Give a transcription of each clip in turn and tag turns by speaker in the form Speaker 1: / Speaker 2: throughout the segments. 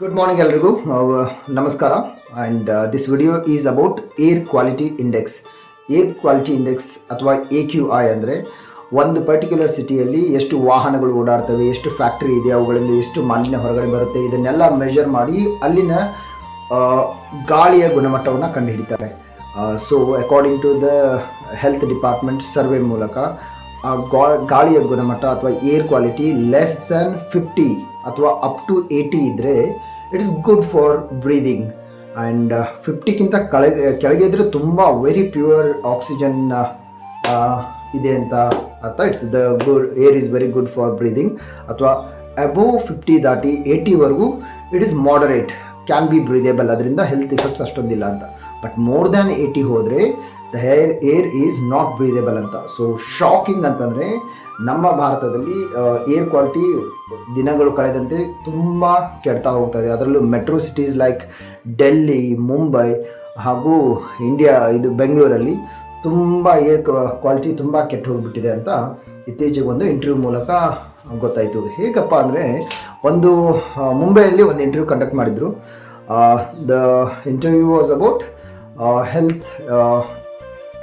Speaker 1: Good morning ಎಲ್ರಿಗೂ. ನಮಸ್ಕಾರ. And this video is about air quality index air quality index ಅಥವಾ A Q I ಅಂದರೆ ಒಂದು particular ಸಿಟಿಯಲ್ಲಿ ಎಷ್ಟು ವಾಹನಗಳು ಓಡಾಡ್ತವೆ, ಎಷ್ಟು ಫ್ಯಾಕ್ಟ್ರಿ ಇದೆ, ಅವುಗಳಿಂದ ಎಷ್ಟು ಮಾಲಿನ್ಯ ಹೊರಗಡೆ ಬರುತ್ತೆ, ಇದನ್ನೆಲ್ಲ ಮೆಷರ್ ಮಾಡಿ ಅಲ್ಲಿನ ಗಾಳಿಯ ಗುಣಮಟ್ಟವನ್ನು ಕಂಡುಹಿಡಿತಾರೆ. So according to the health department survey ಮೂಲಕ ಗಾಳಿಯ ಗುಣಮಟ್ಟ ಅಥವಾ air quality less than fifty ಅಥವಾ ಅಪ್ ಟು ಏಯ್ಟಿ ಇದ್ದರೆ it is good for breathing and ಫಿಫ್ಟಿಗಿಂತ ಕೆಳಗೆ ಕೆಳಗೆ ಇದ್ದರೆ ತುಂಬ ವೆರಿ ಪ್ಯೂರ್ ಆಕ್ಸಿಜನ್ ಇದೆ ಅಂತ ಅರ್ಥ. It's the good air is very good for breathing ಅಥವಾ ಅಬೋವ್ ಫಿಫ್ಟಿ ದಾಟಿ ಏಯ್ಟಿವರೆಗೂ it is moderate can be breathable ಅದರಿಂದ ಹೆಲ್ತ್ ಇಫೆಕ್ಟ್ಸ್ ಅಷ್ಟೊಂದಿಲ್ಲ ಅಂತ. ಬಟ್ ಮೋರ್ ದ್ಯಾನ್ ಏಯ್ಟಿ ಹೋದರೆ the hair air is not breathable ಅಂತ. ಸೊ ಶಾಕಿಂಗ್ ಅಂತಂದರೆ ನಮ್ಮ ಭಾರತದಲ್ಲಿ ಏರ್ ಕ್ವಾಲಿಟಿ ದಿನಗಳು ಕಳೆದಂತೆ ತುಂಬ ಕೆಡ್ತಾ ಹೋಗ್ತಾ ಇದೆ. ಅದರಲ್ಲೂ metro cities like Delhi Mumbai ಹಾಗೂ ಇಂಡಿಯಾ ಇದು ಬೆಂಗಳೂರಲ್ಲಿ ತುಂಬ ಏರ್ ಕ್ವಾಲಿಟಿ ತುಂಬ ಕೆಟ್ಟು ಹೋಗಿಬಿಟ್ಟಿದೆ ಅಂತ ಇತ್ತೀಚೆಗೆ ಒಂದು ಇಂಟರ್ವ್ಯೂ ಮೂಲಕ ಗೊತ್ತಾಯಿತು. ಹೇಗಪ್ಪ ಅಂದರೆ, ಒಂದು ಮುಂಬೈಯಲ್ಲಿ ಒಂದು ಇಂಟರ್ವ್ಯೂ ಕಂಡಕ್ಟ್ ಮಾಡಿದರು. The interview was about health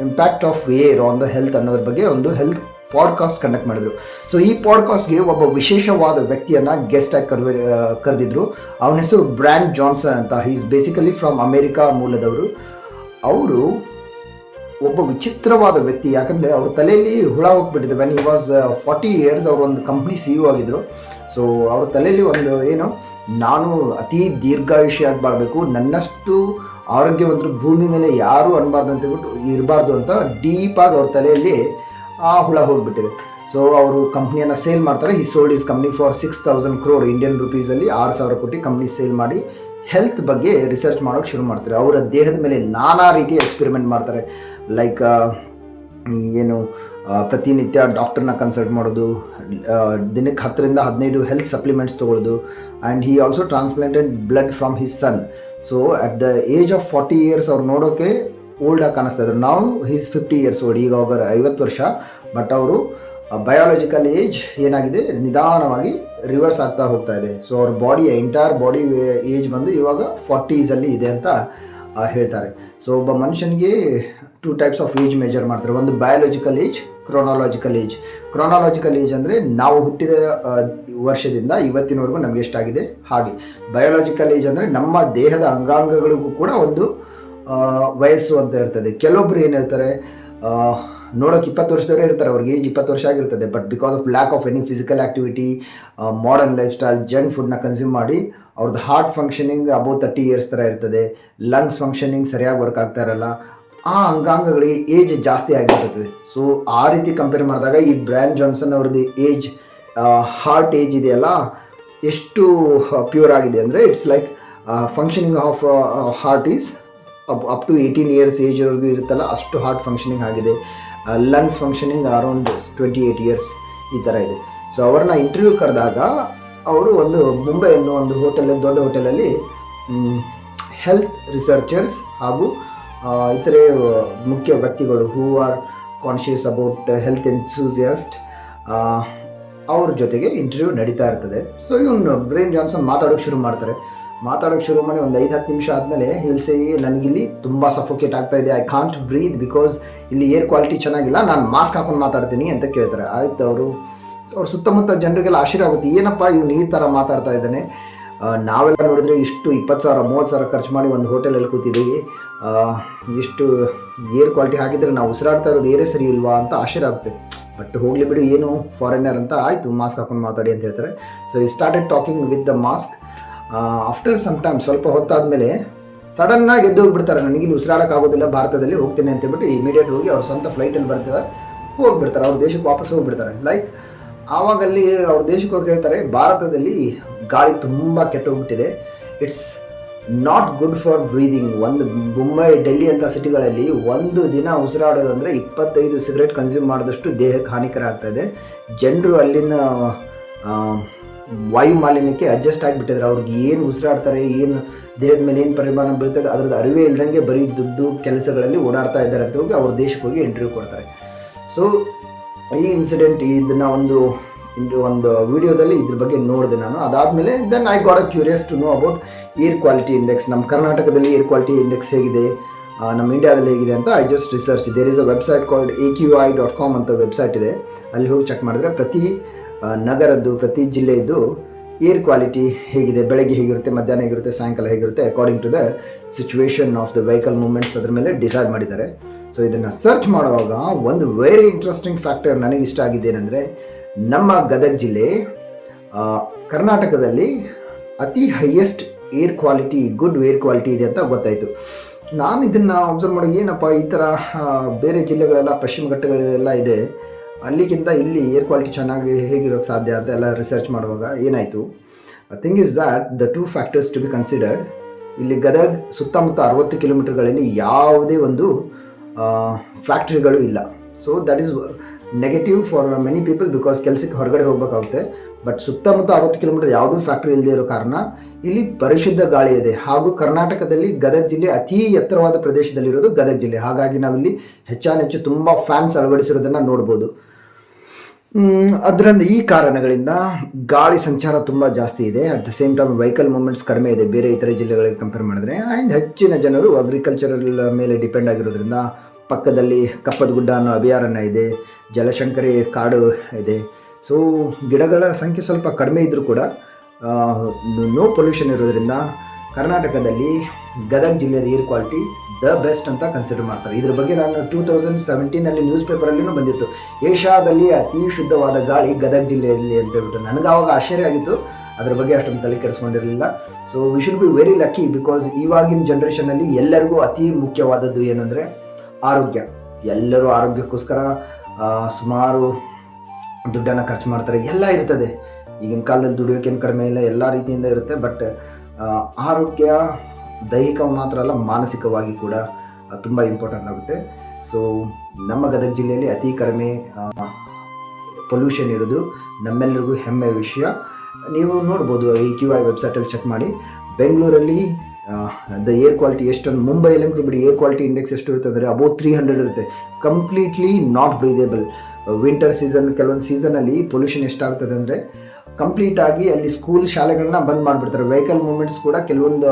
Speaker 1: impact of air on the health ಅನ್ನೋದ್ರ ಬಗ್ಗೆ ಒಂದು ಹೆಲ್ತ್ ಪಾಡ್ಕಾಸ್ಟ್ ಕಂಡಕ್ಟ್ ಮಾಡಿದ್ರು. ಸೊ ಈ ಪಾಡ್ಕಾಸ್ಟ್ಗೆ ಒಬ್ಬ ವಿಶೇಷವಾದ ವ್ಯಕ್ತಿಯನ್ನು ಗೆಸ್ಟ್ ಆಗಿ ಕರ್ವೆ ಕರೆದಿದ್ರು. ಅವನ ಹೆಸರು ಬ್ರ್ಯಾಂಡ್ ಜಾನ್ಸನ್ ಅಂತ. ಈಸ್ ಬೇಸಿಕಲಿ ಫ್ರಮ್ ಅಮೇರಿಕಾ ಮೂಲದವರು. ಅವರು ಒಬ್ಬ ವಿಚಿತ್ರವಾದ ವ್ಯಕ್ತಿ. ಯಾಕಂದರೆ ಅವ್ರ ತಲೆಯಲ್ಲಿ ಹುಳ ಹೋಗ್ಬಿಟ್ಟಿದೆ. When he was forty years ಅವರು ಒಂದು ಕಂಪ್ನಿ ಸಿ ಯು ಆಗಿದ್ರು. ಸೊ ಅವ್ರ ತಲೆಯಲ್ಲಿ ಒಂದು ಏನು, ನಾನು ಅತಿ ದೀರ್ಘಾಯುಷ್ಯಾಗಿ ಬಾಳಬೇಕು. ನನ್ನಷ್ಟು ಆರೋಗ್ಯವಂತರು ಭೂಮಿ ಮೇಲೆ ಯಾರು ಅನ್ಬಾರ್ದು ಅಂತ ಇರಬಾರ್ದು ಅಂತ ಡೀಪಾಗಿ ಅವ್ರ ತಲೆಯಲ್ಲಿ ಆ ಹುಳ ಹೋಗ್ಬಿಟ್ಟಿದೆ. ಸೊ ಅವರು ಕಂಪ್ನಿಯನ್ನು ಸೇಲ್ ಮಾಡ್ತಾರೆ. He sold his company for six thousand crore Indian ರುಪೀಸಲ್ಲಿ ಆರು ಸಾವಿರ ಕೋಟಿ ಕಂಪ್ನಿ ಸೇಲ್ ಮಾಡಿ ಹೆಲ್ತ್ ಬಗ್ಗೆ ರಿಸರ್ಚ್ ಮಾಡೋಕೆ ಶುರು ಮಾಡ್ತಾರೆ. ಅವರ ದೇಹದ ಮೇಲೆ ನಾನಾ ರೀತಿಯ ಎಕ್ಸ್ಪೆರಿಮೆಂಟ್ ಮಾಡ್ತಾರೆ. ಲೈಕ್ ಏನು ಪ್ರತಿನಿತ್ಯ ಡಾಕ್ಟರ್ನ ಕನ್ಸಲ್ಟ್ ಮಾಡೋದು ದಿನಕ್ಕೆ ಹತ್ತರಿಂದ ಹದಿನೈದು ಹೆಲ್ತ್ ಸಪ್ಲಿಮೆಂಟ್ಸ್ ತೊಗೊಳ್ಳೋದು. And he also transplanted blood from his son so at the age of forty years ಅವ್ರು ನೋಡೋಕೆ ಓಲ್ಡಾಗಿ ಕಾಣಿಸ್ತಾ ಇದ್ರು. ನಾವು ಹೀಸ್ ಫಿಫ್ಟಿ ಇಯರ್ಸ್ ಓಲ್ಡ್ ಈಗ ಅವರು ಐವತ್ತು ವರ್ಷ. ಬಟ್ ಅವರು ಬಯಾಲಜಿಕಲ್ ಏಜ್ ಏನಾಗಿದೆ? ನಿಧಾನವಾಗಿ ರಿವರ್ಸ್ ಆಗ್ತಾ ಹೋಗ್ತಾ ಇದೆ. ಸೊ ಅವ್ರ ಬಾಡಿ ಎಂಟೈರ್ ಬಾಡಿ ಏಜ್ ಬಂದು ಇವಾಗ ಫಾರ್ಟೀಸಲ್ಲಿ ಇದೆ ಅಂತ ಹೇಳ್ತಾರೆ. ಸೊ ಒಬ್ಬ ಮನುಷ್ಯನಿಗೆ two types of age measure ಮಾಡ್ತಾರೆ. ಒಂದು biological age chronological age chronological age ಅಂದರೆ ನಾವು ಹುಟ್ಟಿದ ವರ್ಷದಿಂದ ಇವತ್ತಿನವರೆಗೂ ನಮಗೆ ಎಷ್ಟಾಗಿದೆ? ಹಾಗೆ. ಬಯಾಲಜಿಕಲ್ ಏಜ್ ಅಂದರೆ ನಮ್ಮ ದೇಹದ ಅಂಗಾಂಗಗಳಿಗೂ ಕೂಡ ಒಂದು ವಯಸ್ಸು ಅಂತ ಇರ್ತದೆ. ಕೆಲವೊಬ್ರು ಏನಿರ್ತಾರೆ ನೋಡೋಕೆ ಇಪ್ಪತ್ತು ವರ್ಷದವರೇ ಇರ್ತಾರೆ, ಅವ್ರಿಗೆ ಏಜ್ ಇಪ್ಪತ್ತು ವರ್ಷ ಆಗಿರ್ತದೆ but because of lack of any physical activity modern lifestyle junk ಫುಡ್ನ ಕನ್ಸ್ಯೂಮ್ ಮಾಡಿ ಅವ್ರದ್ದು heart functioning above thirty years ಥರ ಇರ್ತದೆ. ಲಂಗ್ಸ್ ಫಂಕ್ಷನಿಂಗ್ ಸರಿಯಾಗಿ ವರ್ಕ್ ಆಗ್ತಾ ಇರಲ್ಲ. ಆ ಅಂಗಾಂಗಗಳಿಗೆ ಏಜ್ ಜಾಸ್ತಿ ಆಗಿರ್ತದೆ. ಸೊ ಆ ರೀತಿ ಕಂಪೇರ್ ಮಾಡಿದಾಗ ಈ ಬ್ರ್ಯಾಂಡ್ ಜಾನ್ಸನ್ ಅವ್ರದ್ದು ಏಜ್ ಹಾರ್ಟ್ ಏಜ್ ಇದೆಯಲ್ಲ, ಎಷ್ಟು ಪ್ಯೂರ್ ಆಗಿದೆ ಅಂದರೆ it's like functioning of heart is up up to eighteen years ಏಜ್ವರೆಗೂ ಇರುತ್ತಲ್ಲ, ಅಷ್ಟು ಹಾರ್ಟ್ ಫಂಕ್ಷನಿಂಗ್ ಆಗಿದೆ. Lungs functioning around twenty eight years ಈ ಥರ ಇದೆ. ಸೊ ಅವ್ರನ್ನ ಇಂಟರ್ವ್ಯೂ ಕರೆದಾಗ, ಅವರು ಒಂದು ಮುಂಬೈ ಅನ್ನೋ ಒಂದು ಹೋಟೆಲ್ ದೊಡ್ಡ ಹೋಟೆಲಲ್ಲಿ ಹೆಲ್ತ್ ರಿಸರ್ಚರ್ಸ್ ಹಾಗೂ ಇತರೆ ಮುಖ್ಯ ವ್ಯಕ್ತಿಗಳು who are conscious about health enthusiast ಅವ್ರ ಜೊತೆಗೆ ಇಂಟರ್ವ್ಯೂ ನಡೀತಾ ಇರ್ತದೆ. ಸೊ ಇವನು ಬ್ರೇನ್ ಜಾನ್ಸನ್ ಮಾತಾಡೋಕ್ಕೆ ಶುರು ಮಾಡ್ತಾರೆ. ಮಾತಾಡೋಕೆ ಶುರು ಮಾಡಿ ಒಂದು ಐದು ಹತ್ತು ನಿಮಿಷ ಆದಮೇಲೆ ಹೇಳಿಸಿ, ನನಗಿಲ್ಲಿ ತುಂಬ ಸಫೋಕೇಟ್ ಆಗ್ತಾ ಇದೆ. ಐ ಕಾಂಟ್ ಬ್ರೀದ್ ಬಿಕಾಸ್ ಇಲ್ಲಿ ಏರ್ ಕ್ವಾಲಿಟಿ ಚೆನ್ನಾಗಿಲ್ಲ. ನಾನು ಮಾಸ್ಕ್ ಹಾಕೊಂಡು ಮಾತಾಡ್ತೀನಿ ಅಂತ ಕೇಳ್ತಾರೆ. ಆಯಿತು ಅವರು. ಅವ್ರ ಸುತ್ತಮುತ್ತ ಜನರಿಗೆಲ್ಲ ಆಶ್ಚರ್ಯ ಆಗುತ್ತೆ. ಏನಪ್ಪ ಇವ್ನು ಈ ಥರ ಮಾತಾಡ್ತಾ ಇದ್ದಾನೆ? ನಾವೆಲ್ಲ ನೋಡಿದ್ರೆ ಇಷ್ಟು ಇಪ್ಪತ್ತು ಸಾವಿರ, ಮೂವತ್ತು ಸಾವಿರ ಖರ್ಚು ಮಾಡಿ ಒಂದು ಹೋಟೆಲಲ್ಲಿ ಕೂತಿದ್ದೀವಿ. ಇಷ್ಟು ಏರ್ ಕ್ವಾಲಿಟಿ ಹಾಕಿದರೆ ನಾವು ಉಸಿರಾಡ್ತಾ ಇರೋದು ಏರೇ ಸರಿ ಇಲ್ವಾ ಅಂತ ಆಶ್ಚರ್ಯ ಆಗುತ್ತೆ. ಬಟ್ ಹೋಗಲಿ ಬಿಡು, ಏನು ಫಾರಿನರ್ ಅಂತ ಆಯಿತು ಮಾಸ್ಕ್ ಹಾಕೊಂಡು ಮಾತಾಡಿ ಅಂತ ಹೇಳ್ತಾರೆ. So he started talking with the mask after some time ಸ್ವಲ್ಪ ಹೊತ್ತಾದಮೇಲೆ ಸಡನ್ನಾಗಿ ಎದ್ದು ಹೋಗ್ಬಿಡ್ತಾರೆ. ನನಗೆ ಇಲ್ಲಿ ಉಸಿರಾಡೋಕ್ಕಾಗೋದಿಲ್ಲ ಭಾರತದಲ್ಲಿ ಹೋಗ್ತೇನೆ ಅಂತೇಳ್ಬಿಟ್ಟು ಇಮಿಡಿಯೇಟ್ ಹೋಗಿ ಅವ್ರ ಸ್ವಂತ ಫ್ಲೈಟಲ್ಲಿ ಬರ್ತಾರೆ. ಹೋಗ್ಬಿಡ್ತಾರೆ, ಅವ್ರ ದೇಶಕ್ಕೆ ವಾಪಸ್ ಹೋಗ್ಬಿಡ್ತಾರೆ. ಲೈಕ್ ಆವಾಗಲ್ಲಿ ಅವ್ರ ದೇಶಕ್ಕೆ ಹೋಗಿ ಹೇಳ್ತಾರೆ, ಭಾರತದಲ್ಲಿ ಗಾಳಿ ತುಂಬ ಕೆಟ್ಟೋಗ್ಬಿಟ್ಟಿದೆ. It's not good for breathing ಒಂದು ಮುಂಬೈ, ಡೆಲ್ಲಿ ಅಂತ ಸಿಟಿಗಳಲ್ಲಿ ಒಂದು ದಿನ ಉಸಿರಾಡೋದಂದರೆ ಇಪ್ಪತ್ತೈದು ಸಿಗರೇಟ್ ಕನ್ಸ್ಯೂಮ್ ಮಾಡಿದಷ್ಟು ದೇಹಕ್ಕೆ ಹಾನಿಕರ ಆಗ್ತಾಯಿದೆ ಜನರು ಅಲ್ಲಿನ ವಾಯು ಮಾಲಿನ್ಯಕ್ಕೆ ಅಡ್ಜಸ್ಟ್ ಆಗಿಬಿಟ್ಟಿದ್ದಾರೆ ಅವ್ರಿಗೆ ಏನು ಉಸಿರಾಡ್ತಾರೆ, ಏನು ದೇಹದ ಮೇಲೆ ಏನು ಪರಿಮಾಣ ಬೀಳ್ತದೆ ಅದ್ರದ್ದು ಅರಿವೇ ಇಲ್ದಂಗೆ ಬರೀ ದುಡ್ಡು ಕೆಲಸಗಳಲ್ಲಿ ಓಡಾಡ್ತಾ ಇದ್ದಾರೆ ಅಂತ ಹೋಗಿ ಅವ್ರ ದೇಶಕ್ಕೆ ಹೋಗಿ ಇಂಟರ್ವ್ಯೂ ಕೊಡ್ತಾರೆ. ಸೊ ಈ ಇನ್ಸಿಡೆಂಟ್ ಇದನ್ನ ಒಂದು ಒಂದು ವಿಡಿಯೋದಲ್ಲಿ ಇದ್ರ ಬಗ್ಗೆ ನೋಡಿದೆ ನಾನು. ಅದಾದಮೇಲೆ then I got a curious to know about air quality index ನಮ್ಮ ಕರ್ನಾಟಕದಲ್ಲಿ ಏರ್ ಕ್ವಾಲಿಟಿ ಇಂಡೆಕ್ಸ್ ಹೇಗಿದೆ ನಮ್ಮ ಇಂಡಿಯಾದಲ್ಲಿ ಹೇಗಿದೆ ಅಂತ I just research there is a website called A Q I dot com ಅಂತ ವೆಬ್ಸೈಟ್ ಇದೆ. ಅಲ್ಲಿ ಹೋಗಿ ಚೆಕ್ ಮಾಡಿದ್ರೆ ಪ್ರತಿ ನಗರದ್ದು, ಪ್ರತಿ ಜಿಲ್ಲೆಯದ್ದು ಏರ್ ಕ್ವಾಲಿಟಿ ಹೇಗಿದೆ, ಬೆಳಗ್ಗೆ ಹೇಗಿರುತ್ತೆ, ಮಧ್ಯಾಹ್ನ ಹೇಗಿರುತ್ತೆ, ಸಾಯಂಕಾಲ ಹೇಗಿರುತ್ತೆ according to the situation of the vehicle movements ಅದ್ರ ಮೇಲೆ ಡಿಸೈಡ್ ಮಾಡಿದ್ದಾರೆ. ಸೊ ಇದನ್ನು ಸರ್ಚ್ ಮಾಡುವಾಗ ಒಂದು ವೆರಿ ಇಂಟ್ರೆಸ್ಟಿಂಗ್ ಫ್ಯಾಕ್ಟರ್ ನನಗೆ ಇಷ್ಟ ಆಗಿದೆ ಏನಂದರೆ, ನಮ್ಮ ಗದಗ ಜಿಲ್ಲೆ ಕರ್ನಾಟಕದಲ್ಲಿ ಅತಿ highest air quality good air quality ಇದೆ ಅಂತ ಗೊತ್ತಾಯಿತು. ನಾನು ಇದನ್ನು ಅಬ್ಸರ್ವ್ ಮಾಡಿ ಏನಪ್ಪ, ಈ ಥರ ಬೇರೆ ಜಿಲ್ಲೆಗಳೆಲ್ಲ, ಪಶ್ಚಿಮ ಘಟ್ಟಗಳೆಲ್ಲ ಇದೆ. ಅಲ್ಲಿಗಿಂತ ಇಲ್ಲಿ ಏರ್ ಕ್ವಾಲಿಟಿ ಚೆನ್ನಾಗಿ ಹೇಗಿರೋಕ್ಕೆ ಸಾಧ್ಯ ಅಂತ ಎಲ್ಲ ರಿಸರ್ಚ್ ಮಾಡುವಾಗ ಏನಾಯಿತು? Thing is that the two factors to be considered ಇಲ್ಲಿ ಗದಗ್ ಸುತ್ತಮುತ್ತ ಅರವತ್ತು ಕಿಲೋಮೀಟರ್ಗಳಲ್ಲಿ ಯಾವುದೇ ಒಂದು ಫ್ಯಾಕ್ಟ್ರಿಗಳು ಇಲ್ಲ. So that is negative for many people because ಕೆಲಸಕ್ಕೆ ಹೊರಗಡೆ ಹೋಗಬೇಕಾಗುತ್ತೆ. ಬಟ್ ಸುತ್ತಮುತ್ತ ಅರವತ್ತು ಕಿಲೋಮೀಟರ್ ಯಾವುದೂ ಫ್ಯಾಕ್ಟ್ರಿ ಇಲ್ಲದೇ ಇರೋ ಕಾರಣ, ಇಲ್ಲಿ ಪರಿಶುದ್ಧ ಗಾಳಿ ಇದೆ. ಹಾಗೂ ಕರ್ನಾಟಕದಲ್ಲಿ ಗದಗ ಜಿಲ್ಲೆ ಅತಿ ಎತ್ತರವಾದ ಪ್ರದೇಶದಲ್ಲಿರೋದು ಗದಗ ಜಿಲ್ಲೆ. ಹಾಗಾಗಿ ನಾವಿಲ್ಲಿ ಹೆಚ್ಚಾನೆಚ್ಚು ತುಂಬ ಫ್ಯಾನ್ಸ್ ಅಳವಡಿಸಿರೋದನ್ನು ನೋಡ್ಬೋದು. ಅದರಿಂದ ಈ ಕಾರಣಗಳಿಂದ ಗಾಳಿ ಸಂಚಾರ ತುಂಬ ಜಾಸ್ತಿ ಇದೆ. At the same time vehicle movements ಕಡಿಮೆ ಇದೆ. ಬೇರೆ ಇತರೆ ಜಿಲ್ಲೆಗಳಿಗೆ ಕಂಪೇರ್ ಮಾಡಿದ್ರೆ. ಆ್ಯಂಡ್ ಹೆಚ್ಚಿನ ಜನರು ಅಗ್ರಿಕಲ್ಚರಲ್ ಮೇಲೆ ಡಿಪೆಂಡ್ ಆಗಿರೋದ್ರಿಂದ ಪಕ್ಕದಲ್ಲಿ ಕಪ್ಪದ ಗುಡ್ಡ ಅನ್ನೋ ಅಭಯಾರಣ್ಯ ಇದೆ. ಜಲಶಂಕರಿ ಕಾಡು ಇದೆ. ಸೊ ಗಿಡಗಳ ಸಂಖ್ಯೆ ಸ್ವಲ್ಪ ಕಡಿಮೆ ಇದ್ದರೂ ಕೂಡ ನೋ ಪೊಲ್ಯೂಷನ್ ಇರೋದ್ರಿಂದ ಕರ್ನಾಟಕದಲ್ಲಿ ಗದಗ ಜಿಲ್ಲೆಯ ಏರ್ ಕ್ವಾಲಿಟಿ ದ ಬೆಸ್ಟ್ ಅಂತ ಕನ್ಸಿಡರ್ ಮಾಡ್ತಾರೆ. ಇದ್ರ ಬಗ್ಗೆ ನಾನು ಟೂ ತೌಸಂಡ್ ಸೆವೆಂಟೀನಲ್ಲಿ ನ್ಯೂಸ್ ಪೇಪರಲ್ಲಿನೂ ಬಂದಿತ್ತು. ಏಷ್ಯಾದಲ್ಲಿ ಅತಿ ಶುದ್ಧವಾದ ಗಾಳಿ ಗದಗ ಜಿಲ್ಲೆಯಲ್ಲಿ ಅಂತ ಹೇಳ್ಬಿಟ್ಟು. ನನಗೆ ಆವಾಗ ಆಶ್ಚರ್ಯ ಆಗಿತ್ತು. ಅದ್ರ ಬಗ್ಗೆ ಅಷ್ಟೊಂದು ತಲೆ ಕೆಡಿಸ್ಕೊಂಡಿರಲಿಲ್ಲ. So we should be very lucky because ಇವಾಗಿನ ಜನ್ರೇಷನಲ್ಲಿ ಎಲ್ಲರಿಗೂ ಅತಿ ಮುಖ್ಯವಾದದ್ದು ಏನಂದರೆ ಆರೋಗ್ಯ. ಎಲ್ಲರೂ ಆರೋಗ್ಯಕ್ಕೋಸ್ಕರ ಸುಮಾರು ದುಡ್ಡನ್ನು ಖರ್ಚು ಮಾಡ್ತಾರೆ. ಎಲ್ಲ ಇರ್ತದೆ. ಈಗಿನ ಕಾಲದಲ್ಲಿ ದುಡಿಯೋಕ್ಕೇನು ಕಡಿಮೆ ಇಲ್ಲ. ಎಲ್ಲ ರೀತಿಯಿಂದ ಇರುತ್ತೆ. ಬಟ್ ಆರೋಗ್ಯ ದೈಹಿಕ ಮಾತ್ರ ಅಲ್ಲ, ಮಾನಸಿಕವಾಗಿ ಕೂಡ ತುಂಬ ಇಂಪಾರ್ಟೆಂಟ್ ಆಗುತ್ತೆ. ಸೊ ನಮ್ಮ ಗದಗ ಜಿಲ್ಲೆಯಲ್ಲಿ ಅತಿ ಕಡಿಮೆ ಪೊಲ್ಯೂಷನ್ ಇರೋದು ನಮ್ಮೆಲ್ಲರಿಗೂ ಹೆಮ್ಮೆಯ ವಿಷಯ. ನೀವು ನೋಡ್ಬೋದು, ಈ ಕ್ಯೂ ಐ ವೆಬ್ಸೈಟಲ್ಲಿ ಚೆಕ್ ಮಾಡಿ. ಬೆಂಗಳೂರಲ್ಲಿ ದ ಏರ್ ಕ್ವಾಲಿಟಿ ಎಷ್ಟೊಂದು, ಮುಂಬೈಯಲ್ಲಿ ಅಂದ್ರೂ ಬಿಡಿ ಏರ್ ಕ್ವಾಲಿಟಿ ಇಂಡೆಕ್ಸ್ ಎಷ್ಟು ಇರುತ್ತೆ ಅಂದರೆ ಅಬೌವ್ ತ್ರೀ ಹಂಡ್ರೆಡ್ ಇರುತ್ತೆ. Completely not breathable winter season ಕೆಲವೊಂದು ಸೀಸನಲ್ಲಿ ಪೊಲ್ಯೂಷನ್ ಎಷ್ಟಾಗ್ತದೆ ಅಂದರೆ ಕಂಪ್ಲೀಟಾಗಿ ಅಲ್ಲಿ ಸ್ಕೂಲ್ ಶಾಲೆಗಳನ್ನ ಬಂದ್ ಮಾಡಿಬಿಡ್ತಾರೆ. ವೆಹಿಕಲ್ ಮೂವ್ಮೆಂಟ್ಸ್ ಕೂಡ ಕೆಲವೊಂದು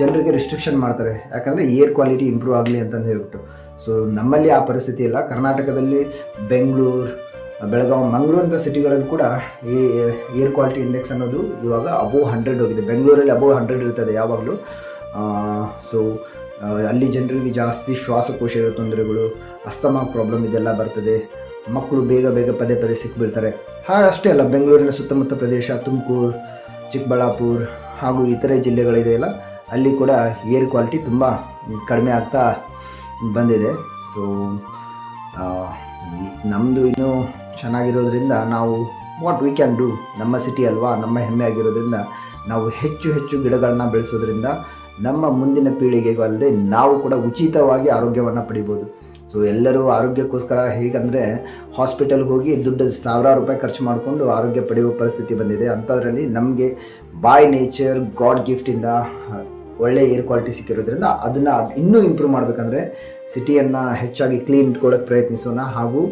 Speaker 1: ಜನರಿಗೆ ರೆಸ್ಟ್ರಿಕ್ಷನ್ ಮಾಡ್ತಾರೆ. ಯಾಕಂದರೆ ಏರ್ ಕ್ವಾಲಿಟಿ ಇಂಪ್ರೂವ್ ಆಗಲಿ ಅಂತಂದು ಹೇಳ್ಬಿಟ್ಟು. ಸೊ ನಮ್ಮಲ್ಲಿ ಆ ಪರಿಸ್ಥಿತಿ ಇಲ್ಲ. ಕರ್ನಾಟಕದಲ್ಲಿ ಬೆಂಗಳೂರು, ಬೆಳಗಾವಿ, ಮಂಗಳೂರಂತ ಸಿಟಿಗಳಲ್ಲಿ ಕೂಡ ಈ ಏರ್ ಕ್ವಾಲಿಟಿ ಇಂಡೆಕ್ಸ್ ಅನ್ನೋದು ಇವಾಗ ಅಬೋವ್ ಹಂಡ್ರೆಡ್ ಹೋಗಿದೆ. ಬೆಂಗಳೂರಲ್ಲಿ ಅಬೋವ್ ಹಂಡ್ರೆಡ್ ಇರ್ತದೆ ಯಾವಾಗಲೂ. ಸೊ ಅಲ್ಲಿ ಜನರಿಗೆ ಜಾಸ್ತಿ ಶ್ವಾಸಕೋಶದ ತೊಂದರೆಗಳು, ಅಸ್ತಮಾ ಪ್ರಾಬ್ಲಮ್ ಇದೆಲ್ಲ ಬರ್ತದೆ. ಮಕ್ಕಳು ಬೇಗ ಬೇಗ ಪದೇ ಪದೇ ಸಿಕ್ಬಿಡ್ತಾರೆ. ಹಾಗೆ ಅಷ್ಟೇ ಅಲ್ಲ. ಬೆಂಗಳೂರಿನ ಸುತ್ತಮುತ್ತ ಪ್ರದೇಶ ತುಮಕೂರು, ಚಿಕ್ಕಬಳ್ಳಾಪುರ ಹಾಗೂ ಇತರೆ ಜಿಲ್ಲೆಗಳಿದೆಯಲ್ಲ ಅಲ್ಲಿ ಕೂಡ ಏರ್ ಕ್ವಾಲಿಟಿ ತುಂಬ ಕಡಿಮೆ ಆಗ್ತಾ ಬಂದಿದೆ. ಸೊ ನಮ್ಮದು ಇನ್ನೂ ಚೆನ್ನಾಗಿರೋದ್ರಿಂದ ನಾವು ವಾಟ್ ವಿ ಕ್ಯಾನ್ ಡೂ ನಮ್ಮ ಸಿಟಿ ಅಲ್ವಾ, ನಮ್ಮ ಹೆಮ್ಮೆ ಆಗಿರೋದ್ರಿಂದ ನಾವು ಹೆಚ್ಚು ಹೆಚ್ಚು ಗಿಡಗಳನ್ನ ಬೆಳೆಸೋದ್ರಿಂದ ನಮ್ಮ ಮುಂದಿನ ಪೀಳಿಗೆಗೂ ಅಲ್ಲದೆ ನಾವು ಕೂಡ ಉಚಿತವಾಗಿ ಆರೋಗ್ಯವನ್ನು ಪಡಿಬೋದು. ಸೊ ಎಲ್ಲರೂ ಆರೋಗ್ಯಕ್ಕೋಸ್ಕರ ಹೇಗಂದರೆ ಹಾಸ್ಪಿಟಲ್ಗೆ ಹೋಗಿ ದುಡ್ಡು ಸಾವಿರಾರು ರೂಪಾಯಿ ಖರ್ಚು ಮಾಡಿಕೊಂಡು ಆರೋಗ್ಯ ಪಡೆಯುವ ಪರಿಸ್ಥಿತಿ ಬಂದಿದೆ. ಅಂಥದ್ರಲ್ಲಿ ನಮಗೆ ಬೈ ನೇಚರ್ ಗಾಡ್ ಗಿಫ್ಟಿಂದ ಒಳ್ಳೆ ಏರ್ ಕ್ವಾಲಿಟಿ ಸಿಕ್ಕಿರೋದ್ರಿಂದ ಅದನ್ನು ಇನ್ನೂ ಇಂಪ್ರೂವ್ ಮಾಡಬೇಕಂದ್ರೆ ಸಿಟಿಯನ್ನು ಹೆಚ್ಚಾಗಿ ಕ್ಲೀನ್ ಇಟ್ಕೊಳ್ಳೋಕೆ ಪ್ರಯತ್ನಿಸೋಣ. ಹಾಗೂ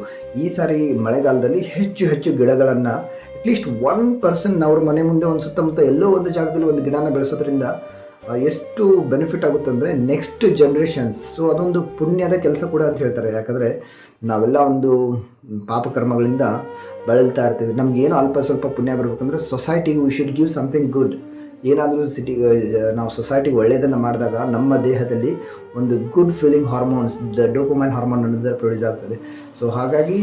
Speaker 1: ಈ ಸಾರಿ ಮಳೆಗಾಲದಲ್ಲಿ ಹೆಚ್ಚು ಹೆಚ್ಚು ಗಿಡಗಳನ್ನು ಅಟ್ಲೀಸ್ಟ್ ಒನ್ ಪರ್ಸನ್ ಅವ್ರ ಮನೆ ಮುಂದೆ ಒಂದು ಸುತ್ತಮುತ್ತ ಎಲ್ಲೋ ಒಂದು ಜಾಗದಲ್ಲಿ ಒಂದು ಗಿಡನ ಬೆಳೆಸೋದ್ರಿಂದ ಎಷ್ಟು ಬೆನಿಫಿಟ್ ಆಗುತ್ತೆ ಅಂದರೆ ನೆಕ್ಸ್ಟ್ ಜನ್ರೇಷನ್ಸ್ ಸೊ ಅದೊಂದು ಪುಣ್ಯದ ಕೆಲಸ ಕೂಡ ಅಂತ ಹೇಳ್ತಾರೆ. ಯಾಕಂದರೆ ನಾವೆಲ್ಲ ಒಂದು ಪಾಪಕರ್ಮಗಳಿಂದ ಬಳಲ್ತಾ ಇರ್ತೀವಿ. ನಮಗೇನು ಅಲ್ಪ ಸ್ವಲ್ಪ ಪುಣ್ಯ ಬರಬೇಕಂದ್ರೆ ಸೊಸೈಟಿಗೆ we should give something good ಏನಾದರೂ ಸಿಟಿ ನಾವು ಸೊಸೈಟಿಗೆ ಒಳ್ಳೆಯದನ್ನು ಮಾಡಿದಾಗ ನಮ್ಮ ದೇಹದಲ್ಲಿ ಒಂದು good feeling hormones the dopamine hormone ಅನ್ನೋದು ಪ್ರೊಡ್ಯೂಸ್ ಆಗ್ತದೆ. ಸೊ ಹಾಗಾಗಿ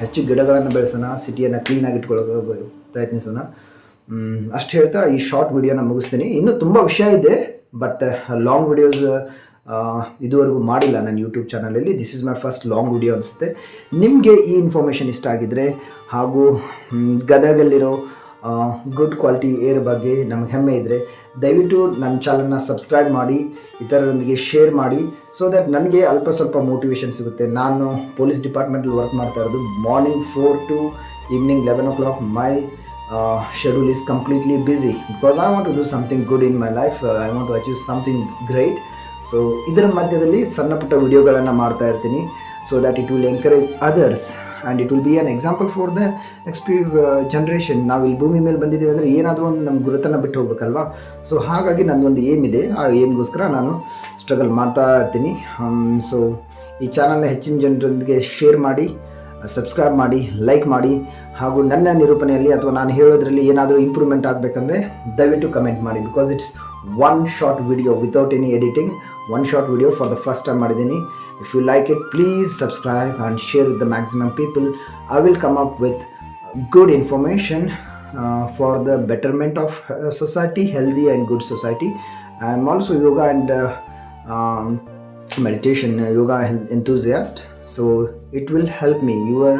Speaker 1: ಹೆಚ್ಚು ಗಿಡಗಳನ್ನು ಬೆಳೆಸೋಣ ಸಿಟಿಯನ್ನು ಕ್ಲೀನಾಗಿ ಇಟ್ಕೊಳ್ಳೋಕೆ ಪ್ರಯತ್ನಿಸೋಣ. ಅಷ್ಟು ಹೇಳ್ತಾ ಈ ಶಾರ್ಟ್ ವಿಡಿಯೋನ ಮುಗಿಸ್ತೀನಿ. ಇನ್ನೂ ತುಂಬ ವಿಷಯ ಇದೆ ಬಟ್ ಲಾಂಗ್ ವಿಡಿಯೋಸ್ ಇದುವರೆಗೂ ಮಾಡಿಲ್ಲ ನನ್ನ ಯೂಟ್ಯೂಬ್ ಚಾನಲಲ್ಲಿ this is my first long video ಅನಿಸುತ್ತೆ. ನಿಮಗೆ ಈ ಇನ್ಫಾರ್ಮೇಷನ್ ಇಷ್ಟ ಆಗಿದ್ದರೆ ಹಾಗೂ ಗದಗಲ್ಲಿರೋ ಗುಡ್ ಕ್ವಾಲಿಟಿ ಏರ್ ಬಗ್ಗೆ ನಮಗೆ ಹೆಮ್ಮೆ ಇದ್ದರೆ ದಯವಿಟ್ಟು ನನ್ನ ಚಾನಲ್ನ ಸಬ್ಸ್ಕ್ರೈಬ್ ಮಾಡಿ, ಇತರರೊಂದಿಗೆ ಶೇರ್ ಮಾಡಿ ಸೊ ದ್ಯಾಟ್ ನನಗೆ ಅಲ್ಪ ಸ್ವಲ್ಪ ಮೋಟಿವೇಶನ್ ಸಿಗುತ್ತೆ. ನಾನು ಪೊಲೀಸ್ ಡಿಪಾರ್ಟ್ಮೆಂಟಲ್ಲಿ ವರ್ಕ್ ಮಾಡ್ತಾ ಇರೋದು morning four to evening eleven o'clock my schedule is completely busy because I want to do something good in my life I want to achieve something great so ಇದರ ಮಧ್ಯದಲ್ಲಿ ಸಣ್ಣ ಪುಟ್ಟ ವಿಡಿಯೋಗಳನ್ನು ಮಾಡ್ತಾ ಇರ್ತೀನಿ so that it will encourage others and it will be an example for the next P generation ನಾವು ಇಲ್ಲಿ ಭೂಮಿ ಮೇಲೆ ಬಂದಿದ್ದೀವಿ ಅಂದರೆ ಏನಾದರೂ ಒಂದು ನಮ್ಮ ಗುರುತನ್ನು ಬಿಟ್ಟು ಹೋಗ್ಬೇಕಲ್ವಾ? ಸೊ ಹಾಗಾಗಿ ನಂದೊಂದು ಏಮ್ ಇದೆ. ಆ ಏಮ್ಗೋಸ್ಕರ ನಾನು ಸ್ಟ್ರಗಲ್ ಮಾಡ್ತಾ ಇರ್ತೀನಿ. ಸೊ ಈ ಚಾನಲ್ನ ಹೆಚ್ಚಿನ ಜನರೊಂದಿಗೆ ಶೇರ್ ಮಾಡಿ ಸಬ್ಸ್ಕ್ರೈಬ್ ಮಾಡಿ ಲೈಕ್ ಮಾಡಿ, ಹಾಗೂ ನನ್ನ ನಿರೂಪಣೆಯಲ್ಲಿ ಅಥವಾ ನಾನು ಹೇಳೋದ್ರಲ್ಲಿ ಏನಾದರೂ ಇಂಪ್ರೂವ್ಮೆಂಟ್ ಆಗಬೇಕಂದ್ರೆ ದಯವಿಟ್ಟು ಕಮೆಂಟ್ ಮಾಡಿ because it's one short video without any editing one short video for the first time ಮಾಡಿದ್ದೀನಿ if you like it please subscribe and share with the maximum people I will come up with good information uh, for the betterment of uh, society healthy and good society i'm also yoga and uh, um, meditation uh, yoga en- enthusiast so it will help me your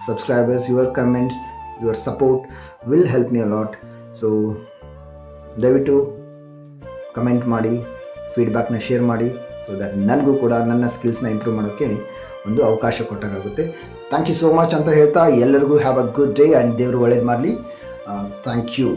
Speaker 1: subscribers your comments your support will help me a lot so ದಯವಿಟ್ಟು comment ಮಾಡಿ ಫೀಡ್ಬ್ಯಾಕ್ನ share ಮಾಡಿ so that ನನಗೂ ಕೂಡ ನನ್ನ ಸ್ಕಿಲ್ಸ್ನ improve ಮಾಡೋಕ್ಕೆ ಒಂದು ಅವಕಾಶ ಕೊಟ್ಟಾಗುತ್ತೆ ಥ್ಯಾಂಕ್ ಯು ಸೋ ಮಚ್ ಅಂತ ಹೇಳ್ತಾ ಎಲ್ಲರಿಗೂ have a good day and ದೇವರು ಒಳ್ಳೇದು ಮಾಡಲಿ. Thank you